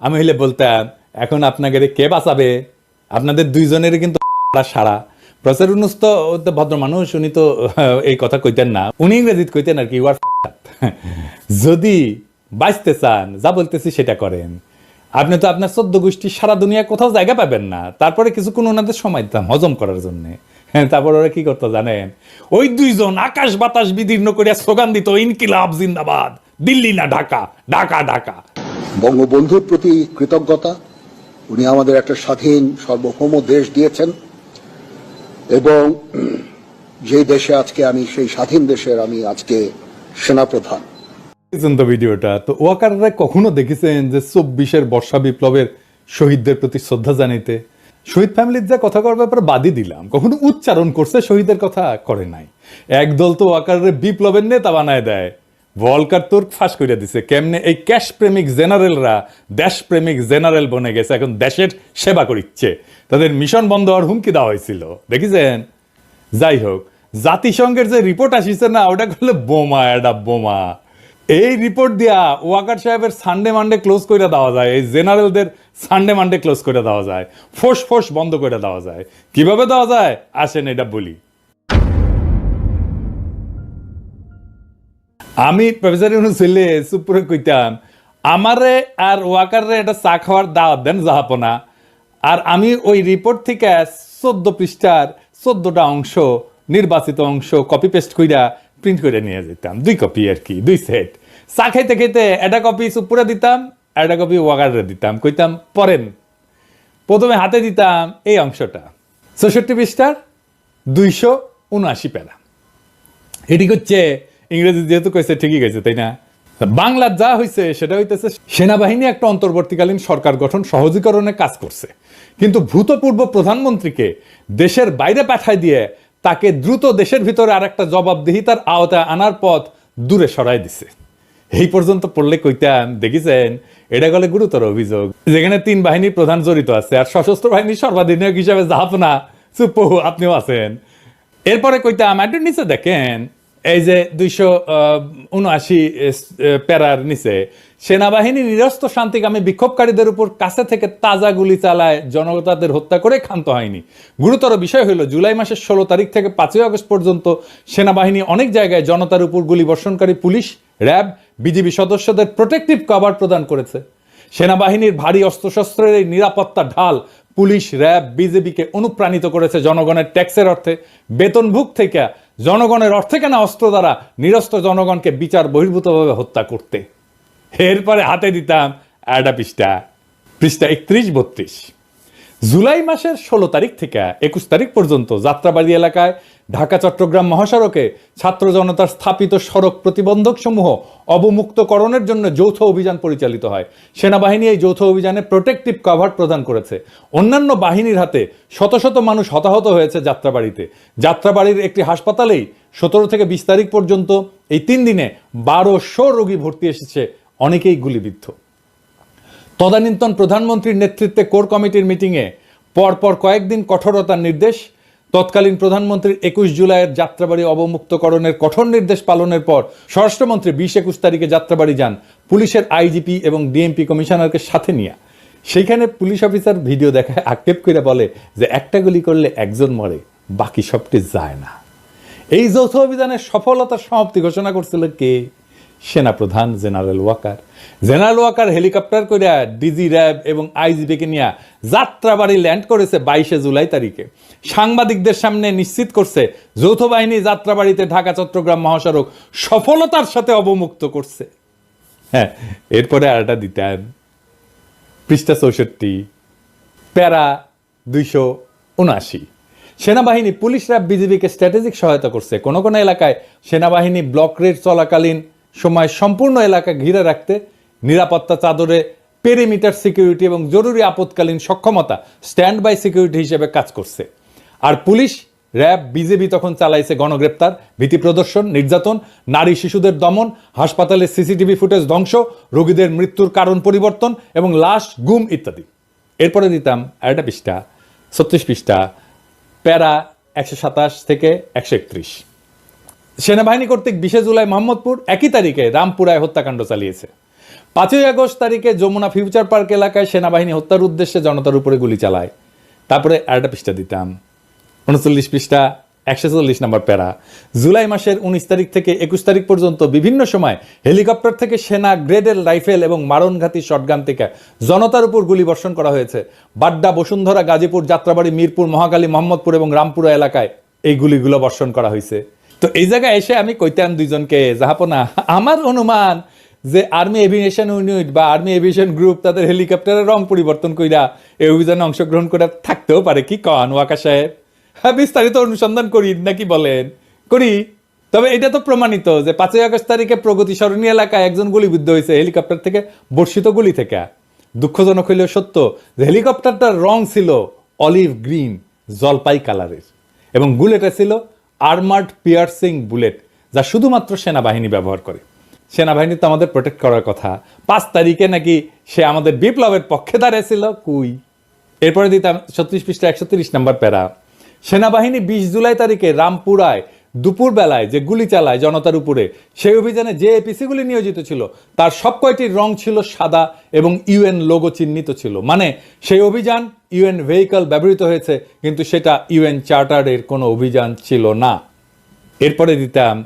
আমি হইলে বলতাম, এখন আপনাকে কে বাঁচাবে? আপনাদের দুইজনের কিন্তু সারা। প্রচার উন্নুস তো ভদ্র মানুষ, উনি তো, এই কথা কইতেন না। উনি ইংরেজিত কইতেন আর কি ইউ আর যদি বাঁচতে চান, যা বলতেছি সেটা করেন। আপনি তো আপনার চোদ্দ গোষ্ঠী সারা দুনিয়া কোথাও জায়গা পাবেন না। তারপরে কিছুক্ষণ ওনাদের সময় দিতাম হজম করার জন্য। হ্যাঁ তারপর ওরা কি করতো জানেন? ওই দুইজন আকাশ বাতাস বিদীর্ণ করিয়া স্লোগান দিত, ইনকিলাব জিন্দাবাদ, দিল্লি না ঢাকা ঢাকা ঢাকা। বঙ্গবন্ধুর প্রতি কৃতজ্ঞতা। উনি আমাদের একটা স্বাধীন, সার্বভৌম দেশ দিয়েছেন। এবং যে দেশে আজকে আমি, সেই স্বাধীন দেশের আমি আজকে সেনাপ্রধান। দেখেছেন ভিডিওটা তো ওয়াকাররা কখনো দেখেছেন যে চব্বিশের বর্ষা বিপ্লবের শহীদদের প্রতি শ্রদ্ধা জানিতে শহীদ ফ্যামিলির যা কথা করার ব্যাপারে বাদই দিলাম। কখনো উচ্চারণ করছে, শহীদের কথা করে নাই। একদল তো ওয়াকারের বিপ্লবের নেতা বানায় দেয়। ভলকার তুর্ক ফাঁস করে দিছে, কেমনে এই ক্যাশ প্রেমিক জেনারেলরা দেশ প্রেমিক জেনারেল বনে গেছে, এখন দেশের সেবা করিচ্ছে। তাদের মিশন বন্ধ হওয়ার হুমকি দেওয়া হয়েছিল। দেখিছেন? যাই হোক, জাতিসংঘের যে রিপোর্ট আসিছে না, ওটা করলে বোমা, এটা বোমা। এই রিপোর্ট দিয়া ওয়াকার সাহেবের সানডে মানডে ক্লোজ করে দেওয়া যায়, এই জেনারেলদের সানডে মানডে ক্লোজ করে দেওয়া যায়। ফোস ফোস বন্ধ করে দেওয়া যায়। কীভাবে দেওয়া যায়? আসেন এটা বলি। আমি প্রফেসর ইউনুস হইলে সুপুরে কইতাম, আমারে আর ওয়াকারে এটা চা খাওয়ার দাওয়াত দেন জাহাপনা। আর আমি ওই রিপোর্ট থেকে চোদ্দ পৃষ্ঠার চোদ্দটা অংশ, নির্বাচিত অংশ কপি পেস্ট কইরা প্রিন্ট করে নিয়ে যেতাম। দুই কপি আর কি, দুই সেট চা খাইতে খাইতে একটা কপি সুপুরে দিতাম, একটা কপি ওয়াকারে দিতাম। কইতাম পরেন প্রথমে হাতে দিতাম এই অংশটা। চৌষট্টি পৃষ্ঠার দুইশো উনআশি প্যারা এটি হচ্ছে ইংরেজি যেহেতু কইছে, ঠিকই গেছে তাই না? বাংলার যা হয়েছে সেটা হইতেছে সেনাবাহিনী একটা অন্তর্বর্তীকালীন সরকার গঠন সহজীকরণে কাজ করছে। কিন্তু ভূতপূর্ব প্রধানমন্ত্রীকে দেশের বাইরে পাঠায় দিয়ে তাকে দ্রুত দেশের ভিতরে আর একটা জবাবদিহিতার আওতায় আনার পথ দূরে সরাই দিছে। এই পর্যন্ত পড়লে কইতাম, দেখেছেন, এটা গেলে গুরুতর অভিযোগ। যেখানে তিন বাহিনীর প্রধান জড়িত আছে, আর সশস্ত্র বাহিনীর সর্বাধিনায়ক হিসাবে জাহাপনা সুপ্পহু আপনিও আছেন। এরপরে কইতাম, একটু নিচে দেখেন এই যে দুইশো উনআশি প্যারার নিচে, সেনাবাহিনী নিরস্ত শান্তিকামী বিক্ষোভকারীদের উপর কাছে থেকে তাজা গুলি চালায়, জনতাদের হত্যা করে ক্ষান্ত হয়নি। গুরুতর বিষয় হলো, জুলাই মাসের ষোলো তারিখ থেকে পাঁচই আগস্ট পর্যন্ত সেনাবাহিনী অনেক জায়গায় জনতার উপর গুলি বর্ষণকারী পুলিশ, র্যাব, বিজিবি সদস্যদের প্রোটেক্টিভ কভার প্রদান করেছে। সেনাবাহিনীর ভারী অস্ত্রশস্ত্রের এই নিরাপত্তা ঢাল পুলিশ, র্যাব, বিজেপিকে অনুপ্রাণিত করেছে জনগণের ট্যাক্সের অর্থে। বেতনভুক থেকে জনগণের অর্থে কেনা অস্ত্র দ্বারা নিরস্ত্র জনগণকে বিচার বহির্ভূতভাবে হত্যা করতে। এরপরে হাতে দিতাম অ্যাডা পৃষ্ঠা। পৃষ্ঠা একত্রিশ, বত্রিশ। জুলাই মাসের ষোলো তারিখ থেকে একুশ তারিখ পর্যন্ত যাত্রাবাড়ি এলাকায় ঢাকা, চট্টগ্রাম মহাসড়কে ছাত্র জনতার স্থাপিত সড়ক প্রতিবন্ধক সমূহ অবমুক্তকরণের জন্য যৌথ অভিযান পরিচালিত হয়। সেনাবাহিনী এই যৌথ অভিযানে প্রোটেক্টিভ কভার প্রদান করেছে। অন্যান্য বাহিনীর হাতে শত শত মানুষ হতাহত হয়েছে যাত্রাবাড়িতে। যাত্রাবাড়ির একটি হাসপাতালেই সতেরো থেকে বিশ তারিখ পর্যন্ত এই তিন দিনে বারোশো রোগী ভর্তি এসেছে, অনেকেই গুলিবিদ্ধ। তদানীন্তন প্রধানমন্ত্রীর নেতৃত্বে কোর কমিটির মিটিংয়ে পরপর কয়েকদিন কঠোরতার নির্দেশ তৎকালীন প্রধানমন্ত্রীর একুশ জুলাইয়ের যাত্রাবাড়ি অবমুক্তকরণের কঠোর নির্দেশ পালনের পর স্বরাষ্ট্রমন্ত্রী বিশ একুশ তারিখে যাত্রাবাড়ি যান পুলিশের আইজিপি এবং ডিএমপি কমিশনারকে সাথে নিয়ে। সেইখানে পুলিশ অফিসার ভিডিও দেখায় আক্ষেপ করে বলে যে একটা গুলি করলে একজন মরে, বাকি সবটি যায় না। এই যৌথ অভিযানের সফলতার সমাপ্তি ঘোষণা করছিল কে? সেনাপ্রধান general Waker. General Waker helicopter করে ডিজি র্যাব এবং আইজিপিকে নিয়ে যাত্রাবাড়ি ল্যান্ড করেছে বাইশে জুলাই তারিখে। সাংবাদিকদের সামনে নিশ্চিত করছে যৌথ বাহিনী যাত্রাবাড়িতে ঢাকা, চট্টগ্রাম মহাসড়ক সফলতার সাথে অবমুক্ত করছে। হ্যাঁ এরপরে আরেকটা দিতেন। পৃষ্ঠা চৌষট্টি, প্যারা দুইশো উনআশি। সেনাবাহিনী পুলিশ র্যাব বিজিবিকে স্ট্র্যাটেজিক সহায়তা করছে। কোনো কোনো এলাকায় সেনাবাহিনী ব্লক রেড চলাকালীন সময় সম্পূর্ণ এলাকা ঘিরে রাখতে নিরাপত্তা চাদরে পেরিমিটার সিকিউরিটি এবং জরুরি আপৎকালীন সক্ষমতা স্ট্যান্ড বাই সিকিউরিটি হিসেবে কাজ করছে। আর পুলিশ, র্যাব বিজেপি তখন চালাইছে গণগ্রেপ্তার, ভীতি প্রদর্শন, নির্যাতন, নারী শিশুদের দমন, হাসপাতালের সিসিটিভি ফুটেজ ধ্বংস, রোগীদের মৃত্যুর কারণ পরিবর্তন এবং লাশ, গুম ইত্যাদি। এরপরে দিতাম আরেকটা পৃষ্ঠা, ছত্রিশ পৃষ্ঠা, প্যারা একশো সাতাশ থেকে একশো একত্রিশ। সেনাবাহিনী কর্তৃক বিশে জুলাই মোহাম্মদপুর একই তারিখে রামপুরায় হত্যাকাণ্ড চালিয়েছে। পাঁচই আগস্ট তারিখে যমুনা ফিউচার পার্ক এলাকায় সেনাবাহিনী হত্যার উদ্দেশ্যে জনতার উপরে গুলি চালায়। তারপরে আরেকটা পৃষ্ঠা দিতাম। উনচল্লিশ পৃষ্ঠা, একশো চল্লিশ নম্বর প্যারা। জুলাই মাসের উনিশ তারিখ থেকে একুশ তারিখ পর্যন্ত বিভিন্ন সময় হেলিকপ্টার থেকে সেনা গ্রেডের রাইফেল এবং মারণঘাতী শটগান থেকে জনতার উপর গুলি বর্ষণ করা হয়েছে। বাড্ডা, বসুন্ধরা, গাজীপুর, যাত্রাবাড়ি, মিরপুর মহাকালী মোহাম্মদপুর এবং রামপুরা এলাকায় এই গুলিগুলো বর্ষণ করা হয়েছে। তো এই জায়গায় এসে আমি কইতাম দুইজনকে, জাহাপনা, আমার অনুমান যে আর্মি এভিয়েশন ইউনিট বা আর্মি এভিয়েশন গ্রুপ তাদের হেলিকপ্টারের রং পরিবর্তন কইরা এই অভিযানে অংশগ্রহণ করে থাকতেও পারে। কি কন ওয়াকা সাহেব হ্যাঁ বিস্তারিত অনুসন্ধান করি, নাকি বলেন? করি। তবে এটা তো প্রমাণিত যে পাঁচই আগস্ট তারিখে প্রগতি সরণী এলাকায় একজন গুলিবিদ্ধ হয়েছে হেলিকপ্টার থেকে বর্ষিত গুলি থেকে। দুঃখজনক হইলেও সত্য যে হেলিকপ্টারটার রং ছিল অলিভ গ্রিন জলপাই কালারের এবং বুলেটে ছিল আর্মার্ড পিয়ার্সিং বুলেট, যা শুধুমাত্র সেনাবাহিনী ব্যবহার করে। সেনাবাহিনী তো আমাদের প্রোটেক্ট করার কথা। পাঁচ তারিখে নাকি সে আমাদের বিপ্লবের পক্ষে দাঁড়িয়েছিল, কুই। এরপরে দিতাম ছত্রিশ পৃষ্ঠা একশো তিরিশ নম্বর প্যারা। সেনাবাহিনী বিশ জুলাই তারিখে রামপুরায় দুপুর বেলায় যে গুলি চালায় জনতার উপরে, সেই অভিযানে যে এপিসিগুলি নিয়োজিত ছিল, তার সব কয়টির রং ছিল সাদা এবং ইউএন লোগো চিহ্নিত ছিল। মানে সেই অভিযান ইউএন ভেহিকল ব্যবহৃত হয়েছে, কিন্তু সেটা ইউএন চার্টারের কোনো অভিযান ছিল না। এরপরে দিতাম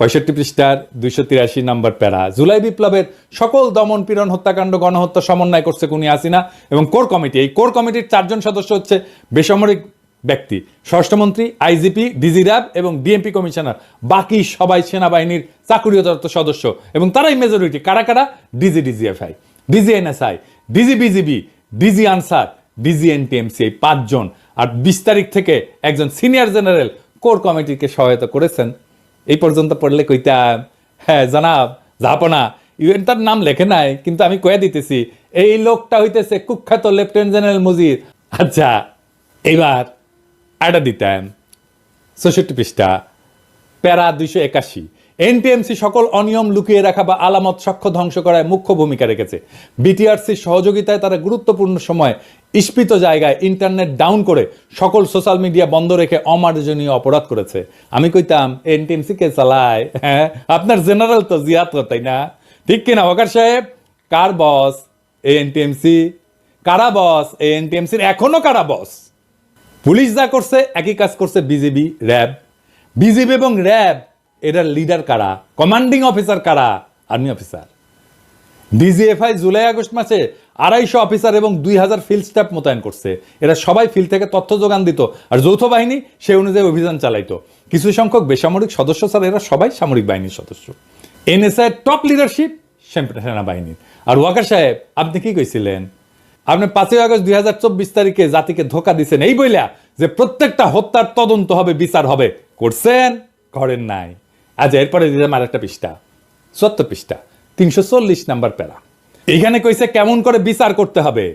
পঁয়ষট্টি পৃষ্ঠার দুইশো তিরাশি নম্বর প্যারা। জুলাই বিপ্লবের সকল দমন পীড়ন, হত্যাকাণ্ড, গণহত্যা সমন্বয় করছে কুনি হাসিনা এবং কোর কমিটি। এই কোর কমিটির চারজন সদস্য হচ্ছে বেসামরিক ব্যক্তি। স্বরাষ্ট্রমন্ত্রী আইজিপি ডিজি র্যাব এবং ডিএমপি কমিশনার, বাকি সবাই সেনাবাহিনীর চাকুরিয়ত সদস্য এবং তারাই মেজরিটি কারা কারা? DG DGFI DG NSI, DG BGB, DG Ansar, DG NTMC, এই পাঁচজন। আর বিশ তারিখ থেকে একজন সিনিয়র জেনারেল কোর কমিটিকে সহায়তা করেছেন। এই পর্যন্ত পড়লে কইতাম হ্যাঁ জানাব জাহাপনা ইউএন তার নাম লেখে নাই, কিন্তু আমি কয়ে দিতেছি, এই লোকটা হইতেছে কুখ্যাত লেফটেন্যান্ট জেনারেল মুজির আচ্ছা এইবার আটা দিতাম চৌষট্টি পৃষ্ঠা, প্যারা দুইশো একাশি। এনটিএমসি সকল অনিয়ম লুকিয়ে রাখা বা আলামত সাক্ষ্য ধ্বংস করায় মুখ্য ভূমিকা রেখেছে। বিটিআরসির সহযোগিতায় তারা গুরুত্বপূর্ণ সময় ইস্পিত জায়গায় ইন্টারনেট ডাউন করে সকল সোশ্যাল মিডিয়া বন্ধ রেখে অমার্জনীয় অপরাধ করেছে। আমি কইতাম, এনটিএমসি কে চালায়? হ্যাঁ আপনার জেনারেল তো জিয়াত তাই না? ঠিক কিনা ওকার সাহেব? কার বস? এ এনটিএমসি। কারা বস? এ এনটিএমসির এখনও কারা বস? পুলিশ যা করছে, একই কাজ করছে বিজেপি র্যাব। বিজেপি এবং র্যাব, এটার লিডার কারা? কমান্ডিং অফিসার কারা? Army officer DGFI July August মাসে আড়াইশো অফিসার এবং দুই হাজার ফিল্ড স্টাফ মোতায়েন করছে। এরা সবাই ফিল্ড থেকে তথ্য যোগান দিত আর যৌথ বাহিনী সেই অনুযায়ী অভিযান চালাইতো। কিছু সংখ্যক বেসামরিক সদস্য স্যার এরা সবাই সামরিক বাহিনীর সদস্য। এনএসআই টপ লিডারশিপ সেনাবাহিনীর। আর ওয়াকার সাহেব, আপনি কি কইছিলেন? আপনি পাঁচই আগস্ট দুই হাজার চব্বিশ তারিখে জাতিকে ধোকা দিচ্ছেন এই বইলা যে প্রত্যেকটা হত্যার তদন্ত হবে, বিচার হবে, করছেন, করেন নাই। আজ এরপরে দিলাম আর একটা পৃষ্ঠা, সত্তর পৃষ্ঠা, তিনশো চল্লিশ নাম্বার প্যারা। এইখানে কইছে কেমন করে বিচার করতে হবে?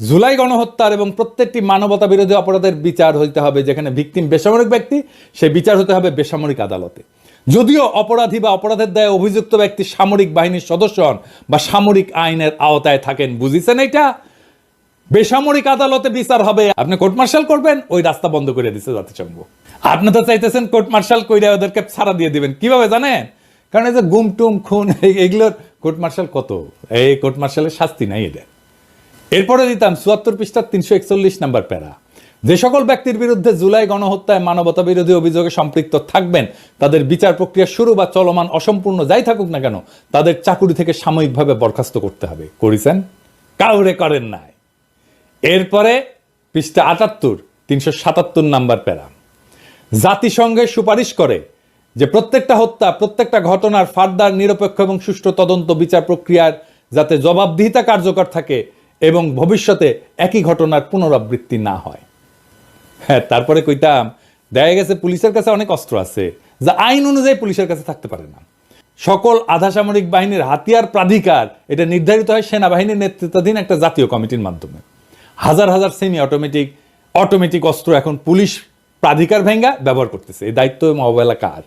জুলাই গণহত্যার এবং প্রত্যেকটি মানবতা বিরোধী অপরাধের বিচার হইতে হবে যেখানে ভিকটিম বেসামরিক ব্যক্তি, সেই বিচার হতে হবে বেসামরিক আদালতে। যদিও অপরাধী বা অপরাধের দায়ে অভিযুক্ত ব্যক্তি সামরিক বাহিনীর সদস্য হন বা সামরিক আইনের আওতায় থাকেন, বুঝিছেন এটা বেসামরিক আদালতে বিচার হবে। আপনি কোর্ট মার্শাল করবেন, ওই রাস্তা বন্ধ করে দিচ্ছে জাতিসংঘ। আপনি তো চাইতেছেন কোর্ট মার্শাল কইরা ওদেরকে ছাড়া দিয়ে দিবেন। কীভাবে জানেন? কারণ এই যে গুম টুম, খুন এগুলোর কোর্ট মার্শাল কত? এই কোর্ট মার্শালের শাস্তি নাই এটা এরপরে দিতাম চুয়াত্তর পৃষ্ঠার তিনশো একচল্লিশ নাম্বার প্যারা। যে সকল ব্যক্তির বিরুদ্ধে জুলাই গণহত্যায় মানবতা বিরোধী অভিযোগে সম্পৃক্ত থাকবেন, তাদের বিচার প্রক্রিয়া শুরু বা চলমান অসম্পূর্ণ যাই থাকুক না কেন, তাদের চাকুরি থেকে সাময়িকভাবে বরখাস্ত করতে হবে। করেছেন? কাউরে করেন নাই। এরপরে পৃষ্ঠা আটাত্তর, তিনশো সাতাত্তর নাম্বার প্যারা। জাতিসংঘের সুপারিশ করে যে প্রত্যেকটা হত্যা, প্রত্যেকটা ঘটনার ফার্দার নিরপেক্ষ এবং সুষ্ঠু তদন্ত বিচার প্রক্রিয়ার যাতে জবাবদিহিতা কার্যকর থাকে এবং ভবিষ্যতে একই ঘটনার পুনরাবৃত্তি না হয়। হ্যাঁ তারপরে কইতাম, দেখা গেছে পুলিশের কাছে অনেক অস্ত্র আছে, যা আইন অনুযায়ী পুলিশের কাছে থাকতে পারে না। সকল আধা সামরিক বাহিনীর হাতিয়ার প্রাধিকার, এটা নির্ধারিত হয় সেনাবাহিনীর নেতৃত্বাধীন একটা জাতীয় কমিটির মাধ্যমে। হাজার হাজার সেমি অটোমেটিক অটোমেটিক অস্ত্র এখন পুলিশ প্রাধিকার ভেঙ্গা ব্যবহার করতেছে। এই দায়িত্ব এবং অবহেলা কার?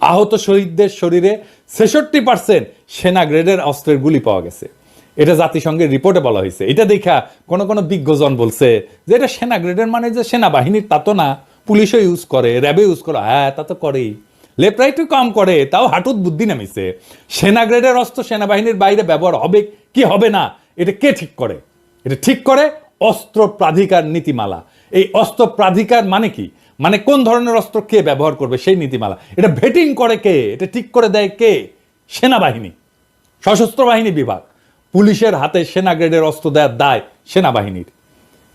আহত শহীদদের শরীরে ছেষট্টি পার্সেন্ট সেনা গ্রেডের অস্ত্রের গুলি পাওয়া গেছে। এটা জাতিসংঘের রিপোর্টে বলা হয়েছে। এটা দেখা কোন কোন বিজ্ঞজন বলছে যে এটা সেনা গ্রেডের মানে যে সেনাবাহিনীর তা তো না। পুলিশও ইউজ করে, র্যাবে ইউজ করে। হ্যাঁ তা তো করেই। লেপ্রাইটু কম করে, তাও হাঁটুত বুদ্ধি নামিছে। সেনা গ্রেডের অস্ত্র সেনাবাহিনীর বাইরে ব্যবহার হবে কি হবে না? এটা কে ঠিক করে? এটা ঠিক করে? অস্ত্র প্রাধিকার নীতিমালা। এই অস্ত্র প্রাধিকার মানে কি? মানে কোন ধরনের অস্ত্র কে ব্যবহার করবে সেই নীতিমালা। এটা ভেটিং করে কে? এটা ঠিক করে দেয় কে? সেনাবাহিনী। সশস্ত্র বাহিনী বিভাগ। পুলিশের হাতে সেনা গ্রেডের অস্ত্র দেওয়ার দায় সেনাবাহিনীর।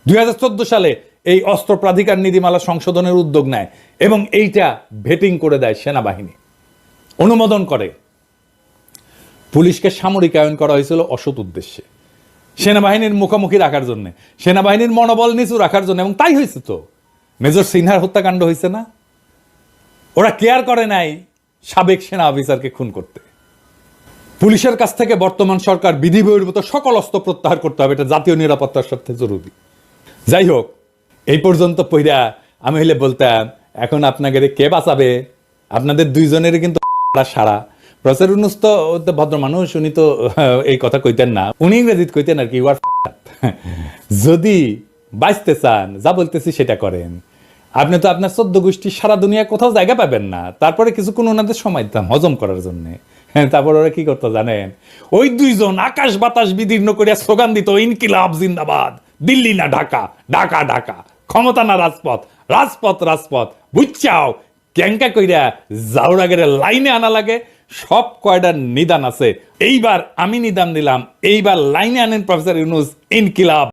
দুই হাজার চোদ্দ সালে এই অস্ত্র প্রাধিকার নীতিমালা সংশোধনের উদ্যোগ নেয় এবং এইটা ভেটিং করে দেয় সেনাবাহিনী। অনুমোদন করে। পুলিশকে সামরিকায়ন করা হয়েছিল অসৎ উদ্দেশ্যে। সেনাবাহিনীর মুখোমুখি রাখার জন্য। সেনাবাহিনীর মনোবল নিচু রাখার জন্য, এবং তাই হয়েছে তো। মেজর সিনহার হত্যাকাণ্ড হয়েছে না? ওরা কেয়ার করে নাই সাবেক সেনা অফিসারকে খুন করতে। পুলিশের কাছ থেকে বর্তমান সরকার বিধি বহির্ভূত সকল অস্ত্র প্রত্যাহার করতে হবে, এটা জাতীয় নিরাপত্তার স্বার্থে জরুরি। যাই হোক, এই পর্যন্ত পইরা আমি হইলে বলতাম, এখন আপনাকে কে বাঁচাবে? আপনাদের দুইজনের কিন্তু সারা। প্রফেসর উনুস তো ভদ্র মানুষ, উনি তো এই কথা কইতেন না। উনি ইংরেজিত কইতেন আর কি ইউ আর যদি বাঁচতে চান, যা বলতেছি সেটা করেন। আপনি তো আপনার চোদ্দ গোষ্ঠী সারা দুনিয়া কোথাও জায়গা পাবেন না। তারপরে কিছুক্ষণ ওনাদের সময় দিতাম হজম করার জন্য। হ্যাঁ তারপর ওরা কি করতো জানেন? ওই দুইজন আকাশ বাতাস বিদীর্ণ করিয়া স্লোগান দিত, ইনকিলাব জিন্দাবাদ, দিল্লি না ঢাকা ঢাকা ঢাকা, ক্ষমতা না রাজপথ রাজপথ রাজপথ, বুঝছাও? ক্যাঙ্কা কইরা জাউরাগের লাইনে আনা লাগে। সব কয়টার নিদান আছে। এইবার আমি নিদান দিলাম। এইবার লাইনে আনেন প্রফেসর ইউনুস ইনকিলাব।